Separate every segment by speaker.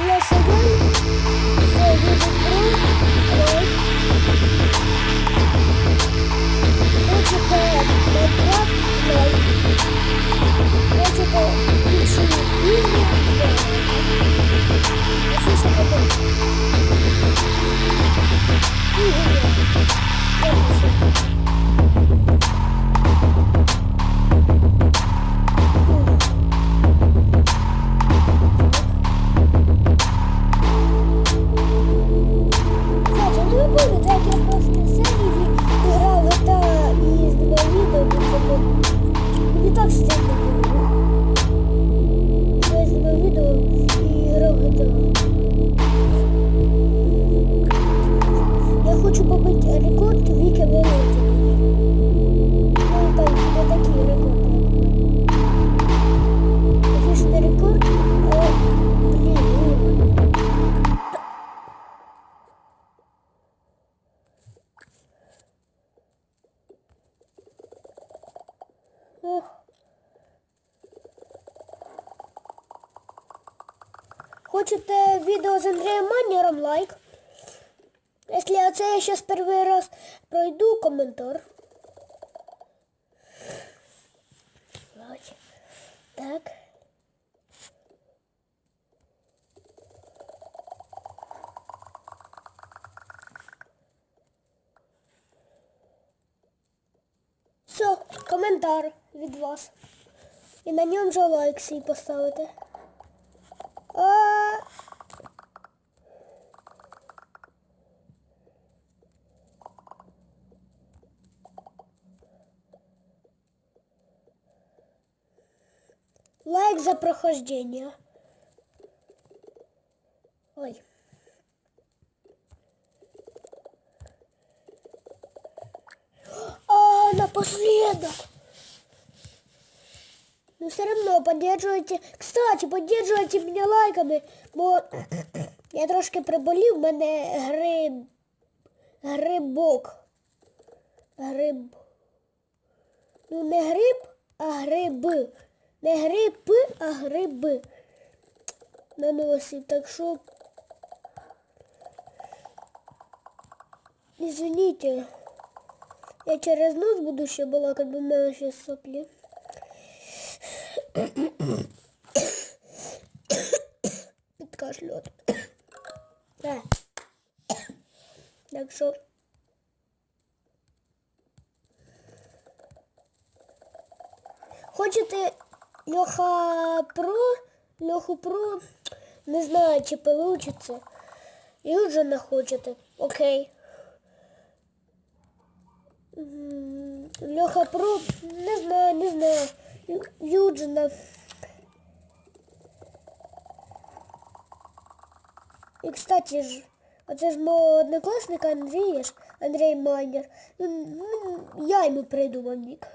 Speaker 1: Я слышу, как он... Хочете відео з Андрієм Маннером лайк? Якщо це я зараз перший раз пройду коментар. Так. Все, коментар від вас. І на ньому же лайк свій поставити. А... Лайк за прохождение. Ой. А, напоследок. Но все равно поддерживайте. Кстати, поддерживайте меня лайками, бо я трошки приболів, в мене гриб. Грибок. Гриб. Ну не гриб, а гриби. Не гриби, а гриби. На носі. Так що. Извините. Я через нос буду ще балакати, бо в мене ще соплі. Підкашлювати. Так. Так що. Хочете Льоха Про? Льоху Про? Не знаю, чи получится. Юджина хочете. Окей. Льоха Про? Не знаю, не знаю. Юджина. І, кстати ж, оце ж мого однокласника Андрія ж, Андрій Майнер. Я йому придумав нік.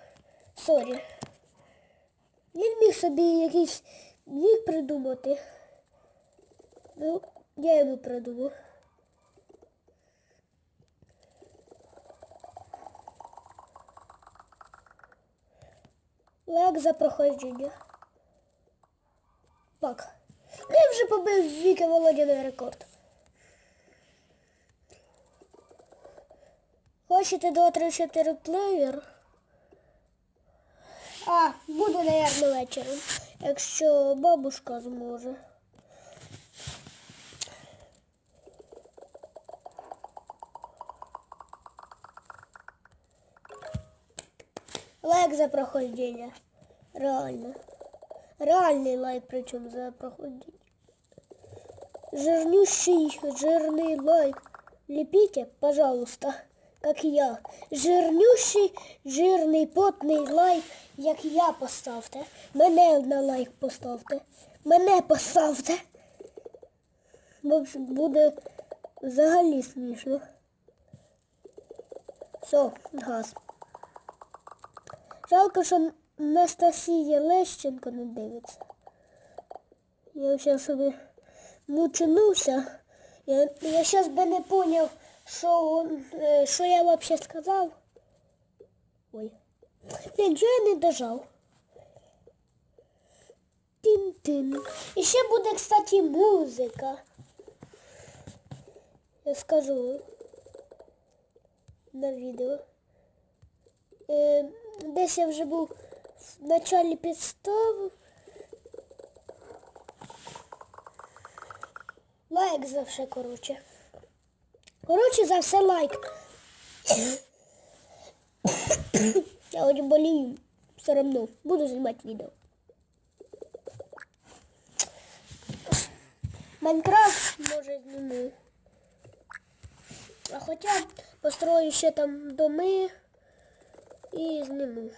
Speaker 1: Сорі. Він міг собі якийсь нік придумати. Ну, я йому придумав. Лайк за проходження. Так. Я вже побив Віки Володіний рекорд. Хочете 2, 3, 4 плеєр? А, буде, наверное, вечором, якщо бабушка зможе. Лайк за прохождение. Реально. Реальный лайк, причем за прохождение. Жирнющий, жирный лайк. Лепите, пожалуйста, как я. Жирнющий, жирний, потний лайк, як я поставте. Мене на лайк поставте. Мене поставте. Бо буде взагалі смішно. Все, газ. Жалко, що Настасія Лещенко не дивиться. Я зараз собі мучинувся. Я, я зараз би не поняв, що, е, що я взагалі сказав. Ой. Блін, що я не дожав? Тин-тин. І ще буде, кстати, музика. Я скажу на відео. Е, десь я вже був в началі підставив. Лайк за все, коротше. Коротше, за все лайк. Я хоч болію. Все одно. Буду знімати відео. Майнкрафт може зніму. А хоча построю ще там доми і зніму.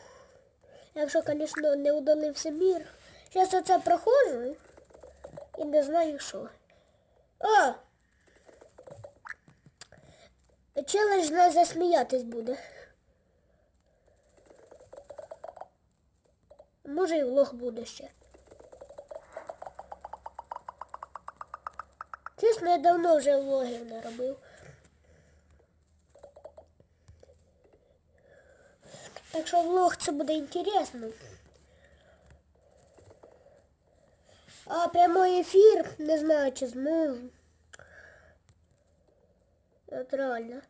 Speaker 1: Якщо, звісно, не удалився мір. Зараз оце проходжу і не знаю що. О! Челендж не засміятись буде. Може і влог буде ще. Чесно, я давно вже влогів не робив. Так що влог це буде інтересно. А прямой ефір не знаю, чи зможу. От реально.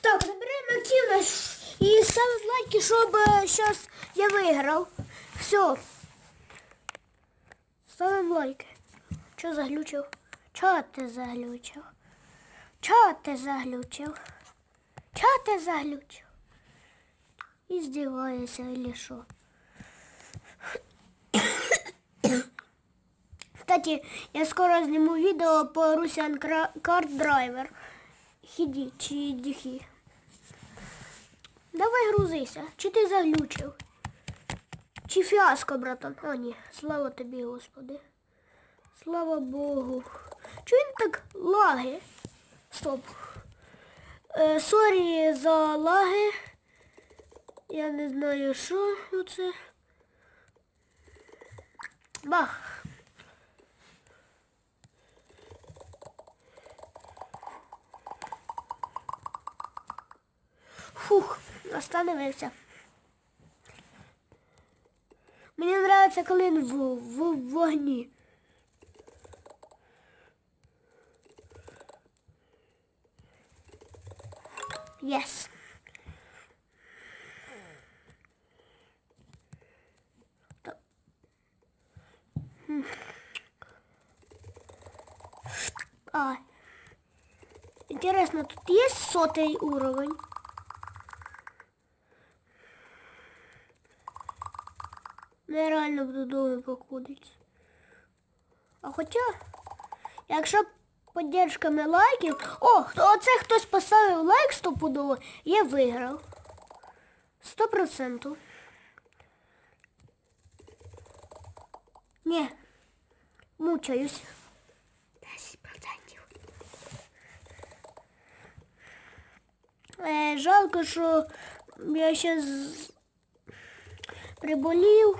Speaker 1: Так, забираємо активность и ставим лайки, чтобы сейчас я выиграл. Все. Ставим лайки. Че заглючив? Чо ти заглючив? Чо ти заглючив? Чо ти заглючив? Издеваешься или что? Кстати, я скоро сниму видео по Russian Car Driver. Хіді чи діхі. Давай грузися. Чи ти заглючив? Чи фіаско, братан? А, ні. Слава тобі, Господи. Слава Богу. Чи він так лаги? Стоп. Е, сорі за лаги. Я не знаю, що це. Бах. Фух, остановився. Мені подобається, коли він в, в, в вогні. М. А. Интересно, тут есть сотый уровень? Нереально буду довго походити. А хоча, якщо поддержками лайків... О, оце хтось поставив лайк стопудово, я виграв. Сто процентів. Ні. Мучаюсь. 10 процентів. Е, жалко, що я ще приболів.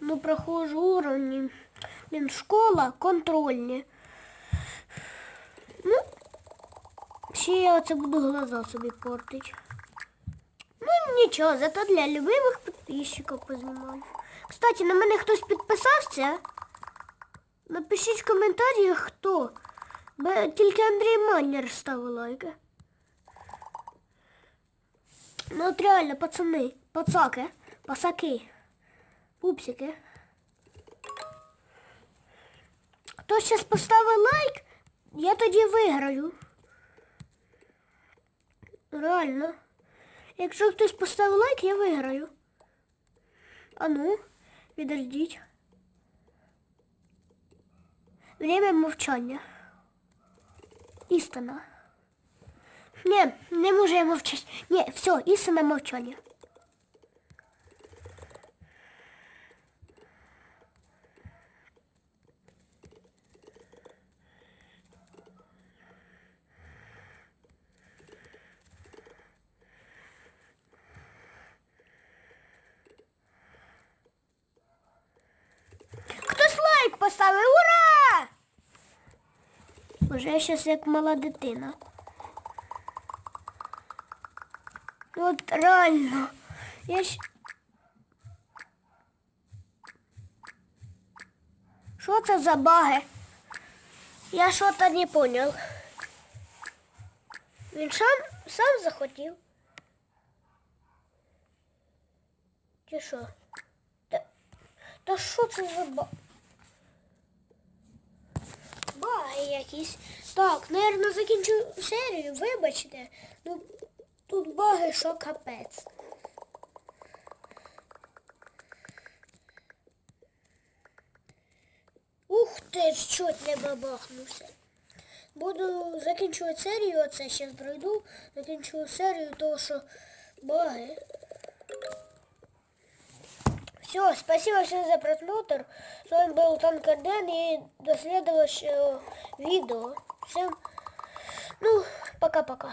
Speaker 1: Ну, проходжу уровні. Блін, школа контрольні. Ну, ще я оце буду глаза собі портити. Ну, нічого, зато для любимих підписчиків познімаю. Кстати, на мене хтось підписався. Напишіть в коментарях, хто. Бо тільки Андрій Маннер ставив лайки. Ну от реально, пацани, пацаки, пасаки, пупсики. Хто зараз поставив лайк, я тоді виграю. Реально. Якщо хтось поставив лайк, я виграю. А ну, підождіть. Время мовчання. Істина. Ні, не можу я мовчати. Ні, все, істина мовчання. Хтось лайк ура! Боже, я щас як мала дитина. От реально. Я щ... Що це за баги? Я що-то не понял. Він сам, сам захотів. Чи що? Та, та що це за баг? Баги якісь. Так, наверное, закінчу серію, вибачте. Ну, тут баги, що капець. Ух ти, чуть не бабахнувся. Буду закінчувати серію, оце зараз пройду. Закінчую серію, того що баги. Все, спасибо всем за просмотр. С вами был Танкер Дэн и до следующего видео. Всем, ну, пока-пока.